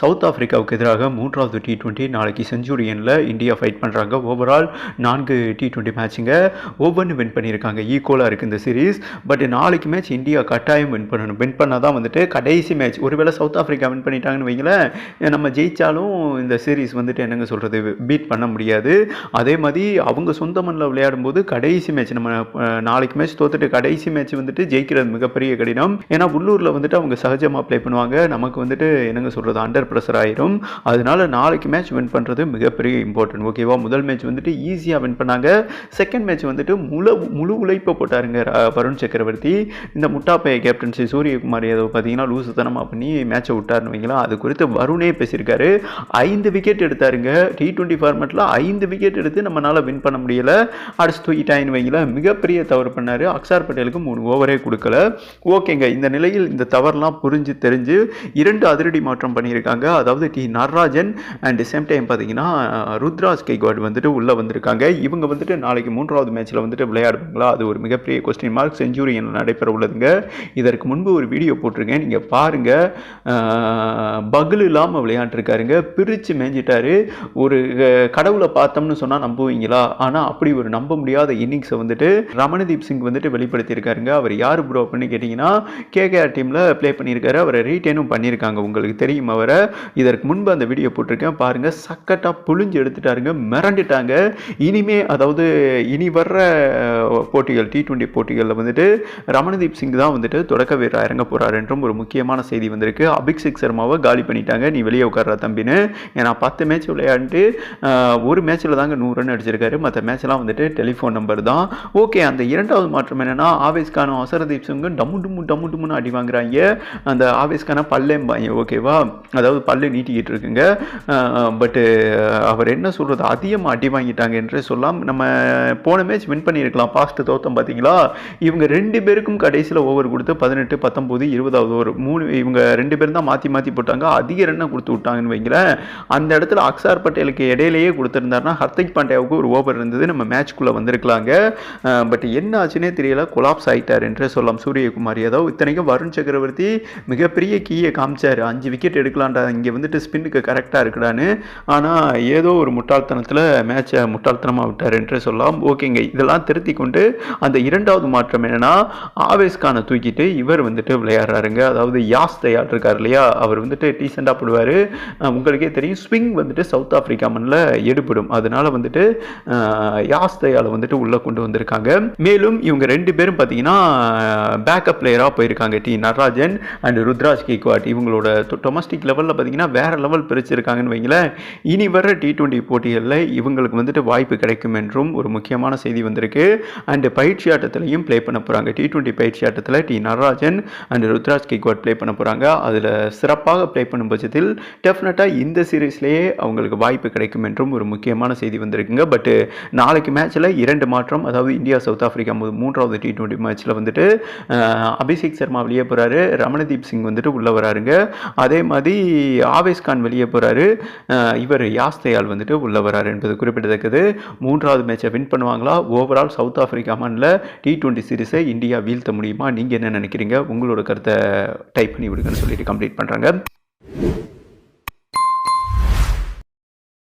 South ஆஃப்ரிக்காவுக்கு எதிராக மூன்றாவது T twenty நாளைக்கு செஞ்சுரியனில் இந்தியா ஃபைட் பண்ணுறாங்க ஓவரால் நான்கு டி டுவெண்ட்டி மேட்சுங்க ஒவ்வொன்று வின் பண்ணியிருக்காங்க. ஈக்குவலாக இருக்குது இந்த சீரீஸ் பட் நாளைக்கு மேட்ச் இந்தியா கட்டாயம் வின் பண்ணணும். வின் பண்ணால் தான் வந்துட்டு கடைசி மேட்ச் ஒருவேளை சவுத் ஆஃப்ரிக்கா வின் பண்ணிட்டாங்கன்னு வைங்களேன் நம்ம ஜெயித்தாலும் இந்த சீரீஸ் வந்துட்டு என்னங்க சொல்கிறது பீட் பண்ண முடியாது. அதே மாதிரி அவங்க சொந்த மண்ணில் விளையாடும்போது கடைசி மேட்ச் நம்ம நாளைக்கு மேட்ச் தோத்துட்டு கடைசி மேட்ச் வந்துட்டு ஜெயிக்கிறது மிகப்பெரிய கடினம். ஏன்னா உள்ளூரில் வந்துட்டு அவங்க சகஜமாக ப்ளே பண்ணுவாங்க. நமக்கு வந்துட்டு என்னங்க சொல்கிறது அண்டர் ப்ரெஷர் ஆயிரும். அதனால நாளைக்கு மேட்ச் வின் பண்ணுறது மிகப்பெரிய இம்பார்ட்டன்ட் ஓகேவா முதல் மேட்ச் வந்துட்டு ஈஸியாக வின் பண்ணாங்க. செகண்ட் மேட்ச் வந்துட்டு முழு முழு உழைப்பை போட்டாருங்க வருண் சக்கரவர்த்தி. இந்த முட்டாப்பைய கேப்டன்சி சூரியகுமார் யாதவ் பார்த்தீங்கன்னா லூசுத்தனமாக பண்ணி மேட்சை விட்டாருன்னு வைங்களா அது குறித்து வருணே பேசியிருக்காரு. ஐந்து விக்கெட் எடுத்தாருங்க. டி டுவெண்ட்டி ஃபார்மெட்டில் ஐந்து விக்கெட் எடுத்து நம்மளால் வின் பண்ண முடியல. அடிச்சு தூக்கிட்டாயின்னு வைங்களேன். மிகப்பெரிய தவறு பண்ணார். அக்ஷார் பட்டேலுக்கு மூணு ஓவரே கொடுக்கல. ஓகேங்க இந்த நிலையில் இந்த தவறுலாம் புரிஞ்சு தெரிஞ்சு இரண்டு அதிரடி மாற்றம் பண்ணியிருக்காங்க. அதாவது T Natarajan and same time பார்த்தீங்கன்னா ருத்ராஜ் கைக்வாட் வந்துட்டு உள்ளே வந்திருக்காங்க. இவங்க வந்துட்டு நாளைக்கு மூன்றாவது மேட்ச்சில் வந்துட்டு விளையாடுவாங்களா? அது ஒரு மிகப்பெரிய கொஸ்டின் மார்க் செஞ்சுரியன் நடைபெற உள்ளதுங்க? இதற்கு முன்பு ஒரு வீடியோ போட்டிருக்கேன். நீங்கள் பாருங்கள் பகுல் இல்லாமல் விளையாண்டுருக்காருங்க. பிரித்து மேஞ்சிட்டாரு. ஒரு கடவுளை பார்த்தோம்னு சொன்னால் நம்புவீங்களா? ஆனால் அப்படி ஒரு நம்ப முடியாத இன்னிங்ஸை வந்துட்டு ரமணதீப் சிங் வந்துட்டு வெளிப்படுத்தியிருக்காருங்க. அவர் யார் ப்ரோ அப்படின்னு கேட்டிங்கன்னா கேகேஆர் டீமில் ப்ளே பண்ணியிருக்காரு. அவரை ரீட்டைனும் பண்ணியிருக்காங்க. உங்களுக்கு தெரியும் அவரை. இதற்கு முன்பு அந்த வீடியோ போட்டிருக்கேன். பாருங்கள் சக்கட்டாக புழிஞ்சு எடுத்துட்டாருங்க மிரண்டுட்டாங்க. இனிமே அதாவது இனி வர்ற போட்டிகள் டி டுவெண்ட்டி போட்டிகளில் வந்துட்டு ரமணதீப் சிங் தான் வந்துட்டு தொடக்க வீரர் இறங்க போகிறார் என்றும் ஒரு முக்கியமான செய்தி வந்திருக்கு. அபிக் சிக் சர்மாவை காலி பண்ணிட்டாங்க. நீ வெளியே உட்கார்ற தம்பின்னு. ஏன்னா பத்து மேட்ச் விளையாண்டு ஒரு மேட்ச்சில் தாங்க நூறு ரன் அடிச்சிருக்காரு. மற்ற மேட்ச்லாம் வந்துட்டு டெலிஃபோன் நம்பர் தான். ஓகே அந்த இரண்டாவது மாற்றம் என்னென்னா ஆவேஸ்கானும் அசரதீப் சிங்கும் டம்மு டும்மு டம்மு டும்முன்னு அடி வாங்குறாங்க. அந்த ஆவேஸ்கான பல்லேம்பாங்க ஓகேவா? அதாவது அதாவது பல்லு நீட்டிக்கிட்டு இருக்குங்க. பட்டு அவர் என்ன சொல்கிறது அதிகமாக அடி வாங்கிட்டாங்க என்று சொல்லலாம் நம்ம போன மேட்ச் வின் பண்ணியிருக்கலாம். ஃபாஸ்ட்டு தோத்தம் பார்த்தீங்களா? இவங்க ரெண்டு பேருக்கும் கடைசியில் ஓவர் கொடுத்து பதினெட்டு பத்தொம்போது இருபதாவது ஓவர் மூணு இவங்க ரெண்டு பேரும் தான் மாற்றி மாற்றி போட்டாங்க. அதிக ரன்னை கொடுத்து விட்டாங்கன்னு வைங்களேன். அந்த இடத்துல அக்சார் பட்டேலுக்கு இடையிலேயே கொடுத்துருந்தாருன்னா ஹர்திக் பாண்டியாவுக்கு ஒரு ஓவர் இருந்தது. நம்ம மேட்ச்க்குள்ளே வந்திருக்கலாங்க. பட் என்ன ஆச்சுன்னே தெரியல. கொலாப்ஸ் ஆயிட்டார் என்றே சொல்லலாம் சூரியகுமார் ஏதோ இத்தனைக்கும் வருண் சக்கரவர்த்தி மிகப்பெரிய கீயை காமிச்சார். அஞ்சு விக்கெட் இருக்குடா இங்கே வந்துட்டு ஸ்பின்னுக்கு கரெக்டாக இருக்குடான்னு. ஆனால் ஏதோ ஒரு முட்டாள்தனத்தில் மேட்சை முட்டாள்தனமாக விட்டார் என்று சொல்லலாம். ஓகேங்க இதெல்லாம் திருத்தி கொண்டு அந்த இரண்டாவது மாற்றம் என்னன்னா ஆவேஸ்கான தூக்கிட்டு இவர் வந்துட்டு விளையாடுறாருங்க. அதாவது யாஸ் தயால் இருக்கார் இல்லையா? அவர் வந்துட்டு டீசெண்டாக போடுவார். உங்களுக்கே தெரியும் ஸ்விங் வந்துட்டு சவுத் ஆஃப்ரிக்கா மண்ணில் எடுபடும். அதனால் வந்துட்டு யாஸ் தயாலை வந்துட்டு உள்ளே கொண்டு வந்திருக்காங்க. மேலும் இவங்க ரெண்டு பேரும் பார்த்தீங்கன்னா பேக்கப் பிளேயராக போயிருக்காங்க. டி. நடராஜன் அண்ட் ருத்ராஜ் கேக்வாட். இவங்களோட டொமஸ்டிக் லெவலில் பார்த்தீங்கன்னா வேற லெவல் பிரிச்சிருக்காங்கன்னு வைங்களேன். இனி வர டி டுவெண்ட்டி போட்டிகளில் இவங்களுக்கு வந்துட்டு வாய்ப்பு கிடைக்கும் என்றும் ஒரு முக்கியமான செய்தி வந்திருக்கு. அண்டு பயிற்சி ஆட்டத்திலையும் ப்ளே பண்ண போகிறாங்க டி டுவெண்ட்டி பயிற்சி ஆட்டத்தில் T Natarajan and Ruturaj Gaikwad play பண்ண போகிறாங்க அதில் சிறப்பாக ப்ளே பண்ணும் பட்சத்தில் டெஃபினட்டாக இந்த சீரீஸ்லேயே அவங்களுக்கு வாய்ப்பு கிடைக்கும் என்றும் ஒரு முக்கியமான செய்தி வந்திருக்குங்க. பட்டு நாளைக்கு மேட்ச்சில் இரண்டு மாற்றம் அதாவது இந்தியா சவுத் ஆஃப்ரிக்கா மூன்றாவது டி டுவெண்ட்டி மேட்ச்சில் வந்துட்டு அபிஷேக் சர்மா வெளியே போகிறாரு ரமணதீப் சிங் வந்துட்டு உள்ளே வராருங்க. அதே மாதிரி ஆவேஸ்கான் வெளியே போகிறாரு இவர் யாஸ்தையால் வந்துட்டு உள்ளே வராரு என்பது குறிப்பிடத்தக்கது. மூன்றாவது மேட்சை வின் பண்ணுவாங்களா? ஓவரால் சவுத் ஆஃப்ரிக்கா மண்ணில் டி டுவெண்ட்டி சீரிஸை இந்தியா வீழ்த்த முடியுமா? நீங்கள் என்ன நினைக்கிறீங்க? உங்களோட கருத்தை டைப் பண்ணி விடுங்கன்னு சொல்லிட்டு கம்ப்ளீட் பண்ணுறாங்க